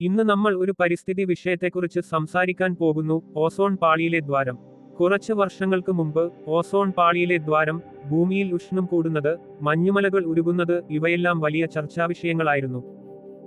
ഇന്ന് നമ്മൾ ഒരു പരിസ്ഥിതി വിഷയത്തെക്കുറിച്ച് സംസാരിക്കാൻ പോകുന്നു. ഓസോൺ പാളിയിലെ ദ്വാരം. കുറച്ച് വർഷങ്ങൾക്ക് മുമ്പ് ഓസോൺ പാളിയിലെ ദ്വാരം ഭൂമിയിൽ ഉഷ്ണം കൂടുന്നത് മഞ്ഞുമലകൾ ഉരുകുന്നത് ഇവയെല്ലാം വലിയ ചർച്ചാവിഷയങ്ങളായിരുന്നു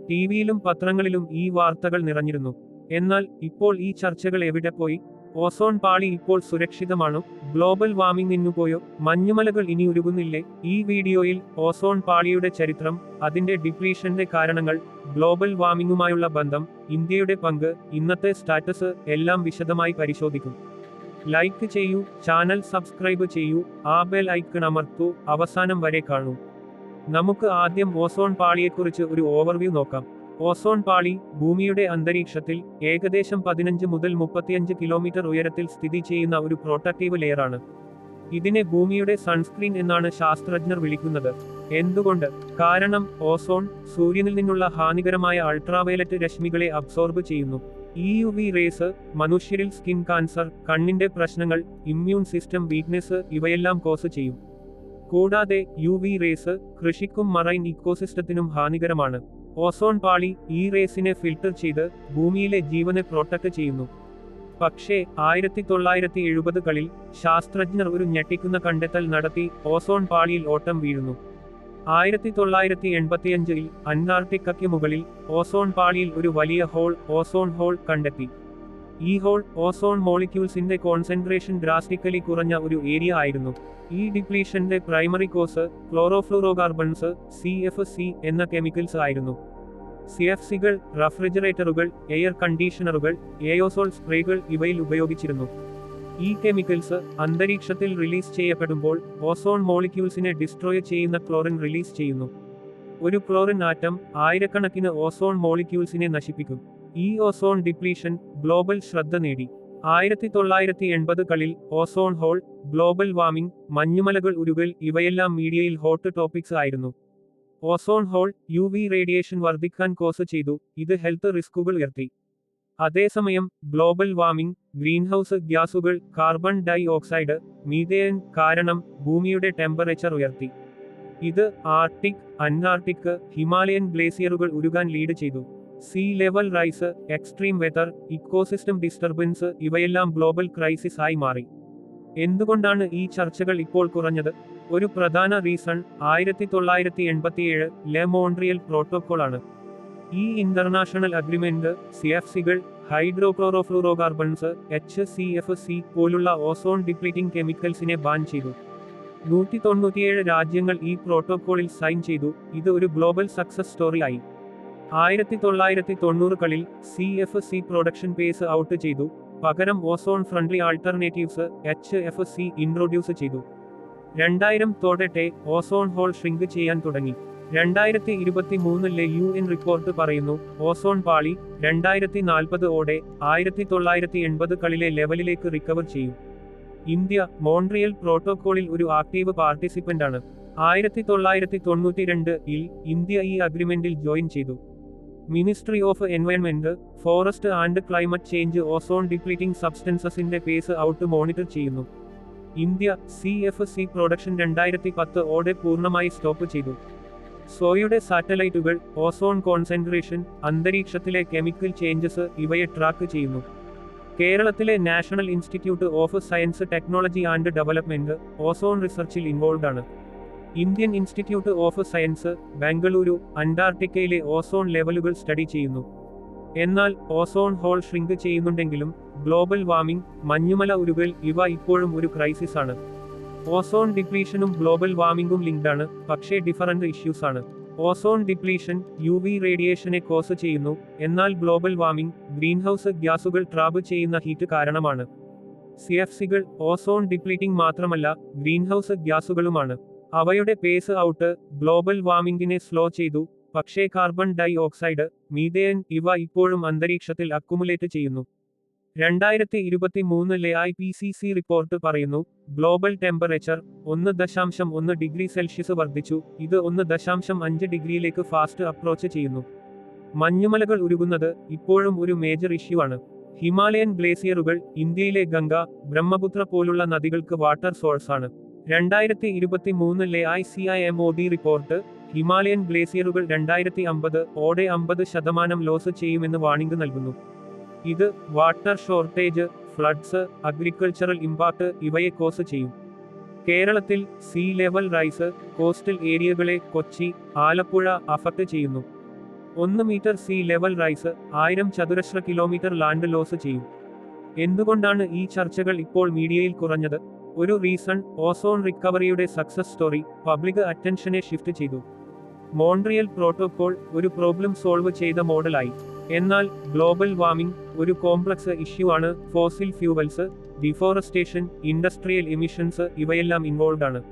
ടി വിയിലും പത്രങ്ങളിലും ഈ വാർത്തകൾ നിറഞ്ഞിരുന്നു. എന്നാൽ ഇപ്പോൾ ഈ ചർച്ചകൾ എവിടെ പോയി? ഓസോൺ പാളി ഇപ്പോൾ സുരക്ഷിതമാണോ? ഗ്ലോബൽ വാർമിംഗിനു പോയോ മഞ്ഞുമലകൾ ഇനി ഉരുകുന്നില്ലേ? ഈ വീഡിയോയിൽ ഓസോൺ പാളിയുടെ ചരിത്രം അതിന്റെ ഡിപ്ലീഷന്റെ കാരണങ്ങൾ ഗ്ലോബൽ വാർമിംഗുമായുള്ള ബന്ധം ഇന്ത്യയുടെ പങ്ക് ഇന്നത്തെ സ്റ്റാറ്റസ് എല്ലാം വിശദമായി പരിശോധിക്കും. ലൈക്ക് ചെയ്യൂ ചാനൽ സബ്സ്ക്രൈബ് ചെയ്യൂ ആ ബെൽ ഐക്കൺ അമർത്തൂ. അവസാനം വരെ കാണൂ. നമുക്ക് ആദ്യം ഓസോൺ പാളിയെക്കുറിച്ച് ഒരു ഓവർവ്യൂ നോക്കാം. ഓസോൺ പാളി ഭൂമിയുടെ അന്തരീക്ഷത്തിൽ ഏകദേശം പതിനഞ്ച് മുതൽ മുപ്പത്തിയഞ്ച് കിലോമീറ്റർ ഉയരത്തിൽ സ്ഥിതി ചെയ്യുന്ന ഒരു പ്രോട്ടക്റ്റീവ് ലെയറാണ്. ഇതിനെ ഭൂമിയുടെ സൺസ്ക്രീൻ എന്നാണ് ശാസ്ത്രജ്ഞർ വിളിക്കുന്നത്. എന്തുകൊണ്ട്? കാരണം ഓസോൺ സൂര്യനിൽ നിന്നുള്ള ഹാനികരമായ അൾട്രാവയലറ്റ് രശ്മികളെ അബ്സോർബ് ചെയ്യുന്നു. ഈ യു വി റേസ് മനുഷ്യരിൽ സ്കിൻ കാൻസർ കണ്ണിന്റെ പ്രശ്നങ്ങൾ ഇമ്മ്യൂൺ സിസ്റ്റം വീക്ക്നെസ് ഇവയെല്ലാം കോസ് ചെയ്യും. കൂടാതെ യു വി റേസ് കൃഷിക്കും മറൈൻ ഇക്കോസിസ്റ്റത്തിനും ഹാനികരമാണ്. ഓസോൺ പാളി ഈ റേസിനെ ഫിൽട്ടർ ചെയ്ത് ഭൂമിയിലെ ജീവനെ പ്രൊട്ടക്ട് ചെയ്യുന്നു. പക്ഷേ ആയിരത്തി തൊള്ളായിരത്തി എഴുപതുകളിൽ ശാസ്ത്രജ്ഞർ ഒരു ഞെട്ടിക്കുന്ന കണ്ടെത്തൽ നടത്തി ഓസോൺ പാളിയിൽ ഓട്ടം വീഴുന്നു. ആയിരത്തി തൊള്ളായിരത്തി എൺപത്തിയഞ്ചിൽ അന്റാർട്ടിക്കയ്ക്ക് മുകളിൽ ഓസോൺ പാളിയിൽ ഒരു വലിയ ഹോൾ ഓസോൺ ഹോൾ കണ്ടെത്തി. ഈ ഹോൾ ഓസോൺ മോളിക്യൂൾസിന്റെ കോൺസെൻട്രേഷൻ ഡ്രാസ്റ്റിക്കലി കുറഞ്ഞ ഒരു ഏരിയ ആയിരുന്നു. ഈ ഡിപ്ലീഷന്റെ primary cause chlorofluorocarbons C F C എന്ന കെമിക്കൽസ് ആയിരുന്നു. സി എഫ് സികൾ റഫ്രിജറേറ്ററുകൾ എയർ കണ്ടീഷണറുകൾ എയോസോൾ സ്പ്രേകൾ ഇവയിൽ ഉപയോഗിച്ചിരുന്നു. ഈ കെമിക്കൽസ് അന്തരീക്ഷത്തിൽ റിലീസ് ചെയ്യപ്പെടുമ്പോൾ ഓസോൺ മോളിക്യൂൾസിനെ ഡിസ്ട്രോയ് ചെയ്യുന്ന ക്ലോറിൻ റിലീസ് ചെയ്യുന്നു. ഒരു ക്ലോറിൻ ആറ്റം ആയിരക്കണക്കിന് ഓസോൺ മോളിക്യൂൾസിനെ നശിപ്പിക്കും. ഈ ഓസോൺ ഡിപ്ലീഷൻ ഗ്ലോബൽ ശ്രദ്ധ നേടി. ആയിരത്തി തൊള്ളായിരത്തി എൺപതുകളിൽ ഓസോൺ ഹോൾ ഗ്ലോബൽ വാർമിംഗ് മഞ്ഞുമലകൾ ഉരുകൽ ഇവയെല്ലാം മീഡിയയിൽ ഹോട്ട് ടോപ്പിക്സ് ആയിരുന്നു. Ozone hole U V radiation വർദ്ധിക്കാൻ കോസ് ചെയ്തു ഇത് ഹെൽത്ത് റിസ്കുകൾ ഉയർത്തി. അതേസമയം ഗ്ലോബൽ വാർമിംഗ് ഗ്രീൻഹൌസ് ഗ്യാസുകൾ കാർബൺ ഡൈ ഓക്സൈഡ് മീതേൻ കാരണം ഭൂമിയുടെ ടെമ്പറേച്ചർ ഉയർത്തി. ഇത് ആർട്ടിക് അന്റാർട്ടിക് ഹിമാലയൻ ഗ്ലേസിയറുകൾ ഉരുകാൻ ലീഡ് ചെയ്തു. Sea level rise extreme weather ecosystem disturbance ഇവയെല്ലാം ഗ്ലോബൽ ക്രൈസിസ് ആയി മാറി. എന്തുകൊണ്ടാണ് ഈ ചർച്ചകൾ ഇപ്പോൾ കുറഞ്ഞത്? ഒരു പ്രധാന റീസൺ ആയിരത്തി തൊള്ളായിരത്തി എൺപത്തിയേഴ് ലെ മോൺട്രിയൽ പ്രോട്ടോകോൾ ആണ്. ഈ international agreement C F സികൾ hydrochlorofluorocarbons H C F C പോലുള്ള ഓസോൺ ഡിപ്ലീറ്റിംഗ് കെമിക്കൽസിനെ ബാൻ ചെയ്തു. നൂറ്റി തൊണ്ണൂറ്റിയേഴ് രാജ്യങ്ങൾ ഈ പ്രോട്ടോകോളിൽ സൈൻ ചെയ്തു. ഇത് ഒരു ഗ്ലോബൽ സക്സസ് സ്റ്റോറി ആയി. ആയിരത്തി തൊള്ളായിരത്തി തൊണ്ണൂറുകളിൽ C F C production phase out ചെയ്തു. പകരം ozone friendly alternatives H F C introduce ചെയ്തു. രണ്ടായിരം തോടട്ടെ ഓസോൺ ഹോൾ ഷ്രിങ്ക് ചെയ്യാൻ തുടങ്ങി. രണ്ടായിരത്തി ഇരുപത്തി മൂന്നിലെ യു എൻ റിപ്പോർട്ട് പറയുന്നു ഓസോൺ പാളി രണ്ടായിരത്തി നാൽപ്പത് ഓടെ ആയിരത്തി തൊള്ളായിരത്തി എൺപതുകളിലെ ലെവലിലേക്ക് റിക്കവർ ചെയ്യും. ഇന്ത്യ മോൺട്രിയൽ പ്രോട്ടോകോളിൽ ഒരു ആക്റ്റീവ് പാർട്ടിസിപ്പന്റാണ് ആയിരത്തി തൊള്ളായിരത്തി തൊണ്ണൂറ്റിരണ്ട് ഇൽ ഇന്ത്യ ഈ അഗ്രിമെന്റിൽ ജോയിൻ ചെയ്തു. Ministry of environment forest and climate change ozone depleting സബ്സ്റ്റൻസസിന്റെ phase out monitor ചെയ്യുന്നു. India C F C production രണ്ടായിരത്തി പത്ത് ഓടെ പൂർണമായി സ്റ്റോപ്പ് ചെയ്തു. സോയുടെ സാറ്റലൈറ്റുകൾ ഓസോൺ കോൺസെൻട്രേഷൻ അന്തരീക്ഷത്തിലെ കെമിക്കൽ ചേഞ്ചസ് ഇവയെ ട്രാക്ക് ചെയ്യുന്നു. കേരളത്തിലെ national institute of science technology and development ozone റിസർച്ചിൽ involve ആണ്. Indian institute of science Bengaluru അന്റാർട്ടിക്കയിലെ ഓസോൺ ലെവലുകൾ സ്റ്റഡി ചെയ്യുന്നു. എന്നാൽ ഓസോൺ ഹോൾ ഷ്രിങ്ക് ചെയ്യുന്നുണ്ടെങ്കിലും ഗ്ലോബൽ വാർമിംഗ് മഞ്ഞുമല ഉരുകൽ ഇവ ഇപ്പോഴും ഒരു ക്രൈസിസ് ആണ്. ഓസോൺ ഡിപ്ലീഷനും ഗ്ലോബൽ വാർമിംഗും ലിങ്ക്ഡാണ് പക്ഷേ ഡിഫറന്റ് ഇഷ്യൂസ് ആണ്. ഓസോൺ ഡിപ്ലീഷൻ യു വി റേഡിയേഷനെ കോസ് ചെയ്യുന്നു എന്നാൽ ഗ്ലോബൽ വാർമിംഗ് ഗ്രീൻഹൗസ് ഗ്യാസുകൾ ട്രാബ് ചെയ്യുന്ന ഹീറ്റ് കാരണമാണ്. സി എഫ് സികൾ ഓസോൺ ഡിപ്ലീറ്റിംഗ് മാത്രമല്ല ഗ്രീൻഹൗസ് ഗ്യാസുകളുമാണ്. അവയുടെ പേസ് ഔട്ട് ഗ്ലോബൽ വാമിംഗിനെ സ്ലോ ചെയ്തു. പക്ഷേ കാർബൺ ഡൈ ഓക്സൈഡ് മീതേൻ ഇവ ഇപ്പോഴും അന്തരീക്ഷത്തിൽ അക്കുമുലേറ്റ് ചെയ്യുന്നു. രണ്ടായിരത്തി ഇരുപത്തി മൂന്നിലെ I P C C report പറയുന്നു ഗ്ലോബൽ ടെമ്പറേച്ചർ ഒന്ന് ദശാംശം ഒന്ന് ഡിഗ്രി സെൽഷ്യസ് വർദ്ധിച്ചു. ഇത് ഒന്ന് ദശാംശം അഞ്ച് ഡിഗ്രിയിലേക്ക് ഫാസ്റ്റ് അപ്രോച്ച് ചെയ്യുന്നു. മഞ്ഞുമലകൾ ഉരുകുന്നത് ഇപ്പോഴും ഒരു മേജർ ഇഷ്യൂ ആണ്. ഹിമാലയൻ ഗ്ലേസിയറുകൾ ഇന്ത്യയിലെ ഗംഗ ബ്രഹ്മപുത്ര പോലുള്ള നദികൾക്ക് വാട്ടർ സോഴ്സാണ് രണ്ടായിരത്തി ഇരുപത്തി മൂന്നിലെ I C I M O D report Himalayan ഗ്ലേസിയറുകൾ രണ്ടായിരത്തി അമ്പത് ഓടെ അമ്പത് ശതമാനം ലോസ് ചെയ്യുമെന്ന് വാണിംഗ് നൽകുന്നു. ഇത് water shortage floods agricultural impact ഇവയെ കോസ് ചെയ്യും. കേരളത്തിൽ സീ ലെവൽ റൈസ് കോസ്റ്റൽ ഏരിയകളെ കൊച്ചി ആലപ്പുഴ അഫക്ട് ചെയ്യുന്നു. ഒന്ന് മീറ്റർ സീ ലെവൽ റൈസ് ആയിരം ചതുരശ്ര കിലോമീറ്റർ ലാൻഡ് ലോസ് ചെയ്യും. എന്തുകൊണ്ടാണ് ഈ ചർച്ചകൾ ഇപ്പോൾ മീഡിയയിൽ കുറഞ്ഞത്? ഒരു റീസൺ ഓസോൺ റിക്കവറിയുടെ സക്സസ് സ്റ്റോറി പബ്ലിക് അറ്റൻഷനെ ഷിഫ്റ്റ് ചെയ്തു. മോൺട്രിയൽ പ്രോട്ടോകോൾ ഒരു പ്രോബ്ലം സോൾവ് ചെയ്ത മോഡലായി. എന്നാൽ ഗ്ലോബൽ വാർമിംഗ് ഒരു കോംപ്ലക്സ് ഇഷ്യൂ ആണ്. Fossil fuels deforestation industrial emissions ഇവയെല്ലാം ഇൻവോൾവ് ആണ്.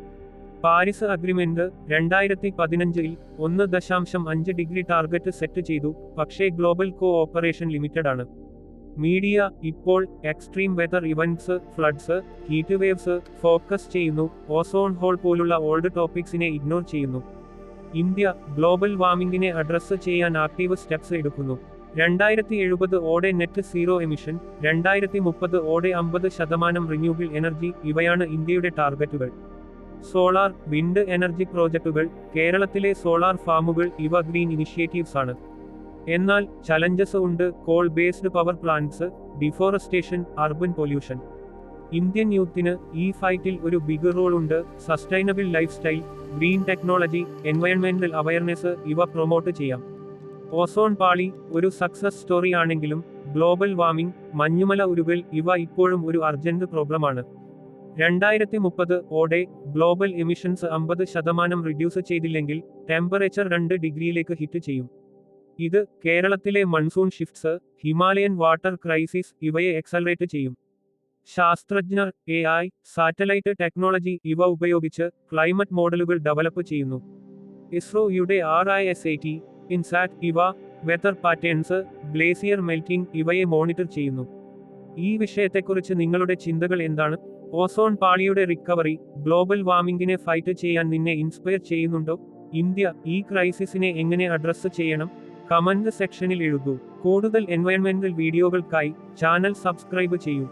പാരീസ് അഗ്രിമെന്റ് രണ്ടായിരത്തി പതിനഞ്ചിൽ ഒന്ന് ദശാംശം അഞ്ച് ഡിഗ്രി ടാർഗറ്റ് സെറ്റ് ചെയ്തു. പക്ഷേ ഗ്ലോബൽ കോ ഓപ്പറേഷൻ ലിമിറ്റഡ് ആണ്. മീഡിയ ഇപ്പോൾ extreme weather events floods heat waves focus ചെയ്യുന്നു ഓസോൺ ഹോൾ പോലുള്ള ഓൾഡ് ടോപ്പിക്സിനെ ഇഗ്നോർ ചെയ്യുന്നു. ഇന്ത്യ ഗ്ലോബൽ വാർമിംഗിനെ അഡ്രസ്സ് ചെയ്യാൻ ആക്റ്റീവ് സ്റ്റെപ്സ് എടുക്കുന്നു. രണ്ടായിരത്തി എഴുപത് ഓടെ നെറ്റ് സീറോ എമിഷൻ രണ്ടായിരത്തി മുപ്പത് ഓടെ അമ്പത് ശതമാനം റിന്യൂബിൾ എനർജി ഇവയാണ് ഇന്ത്യയുടെ ടാർഗറ്റുകൾ. സോളാർ വിൻഡ് എനർജി പ്രോജക്റ്റുകൾ കേരളത്തിലെ സോളാർ ഫാമുകൾ ഇവ ഗ്രീൻ ഇനിഷ്യേറ്റീവ്സ് ആണ്. എന്നാൽ ചലഞ്ചസ് ഉണ്ട് coal based power plants deforestation urban pollution Indian യൂത്തിന് ഈ ഫൈറ്റിൽ ഒരു ബിഗ് റോൾ ഉണ്ട്. Sustainable life style green technology എൻവയൺമെന്റൽ awareness ഇവ പ്രൊമോട്ട് ചെയ്യാം. ഓസോൺ പാളി ഒരു സക്സസ് സ്റ്റോറി ആണെങ്കിലും ഗ്ലോബൽ വാർമിംഗ് മഞ്ഞുമല ഉരുകൽ ഇവ ഇപ്പോഴും ഒരു അർജന്റ് പ്രോബ്ലമാണ് രണ്ടായിരത്തി മുപ്പത് ഓടെ ഗ്ലോബൽ എമിഷൻസ് അമ്പത് ശതമാനം റിഡ്യൂസ് ചെയ്തില്ലെങ്കിൽ ടെമ്പറേച്ചർ രണ്ട് ഡിഗ്രിയിലേക്ക് ഹിറ്റ് ചെയ്യും. ഇത് കേരളത്തിലെ monsoon shifts Himalayan water crisis ഇവയെ എക്സലറേറ്റ് ചെയ്യും. ശാസ്ത്രജ്ഞർ എ ഐ സാറ്റലൈറ്റ് ടെക്നോളജി ഇവ ഉപയോഗിച്ച് ക്ലൈമറ്റ് മോഡലുകൾ ഡെവലപ്പ് ചെയ്യുന്നു. ഇസ്രോയുടെ R I S I T INSAT ഇവ വെതർ പാറ്റേൺസ് ഗ്ലേസിയർ മെൽറ്റിംഗ് ഇവയെ മോണിറ്റർ ചെയ്യുന്നു. ഈ വിഷയത്തെക്കുറിച്ച് നിങ്ങളുടെ ചിന്തകൾ എന്താണ്? ഓസോൺ പാളിയുടെ റിക്കവറി ഗ്ലോബൽ വാർമിംഗിനെ ഫൈറ്റ് ചെയ്യാൻ നിന്നെ ഇൻസ്പയർ ചെയ്യുന്നുണ്ടോ? ഇന്ത്യ ഈ ക്രൈസിസിനെ എങ്ങനെ അഡ്രസ്സ് ചെയ്യണം? കമന്റ് സെക്ഷനിൽ എഴുതൂ. കൂടുതൽ എൻവയൺമെന്റൽ വീഡിയോകൾക്കായി ചാനൽ സബ്സ്ക്രൈബ് ചെയ്യൂ.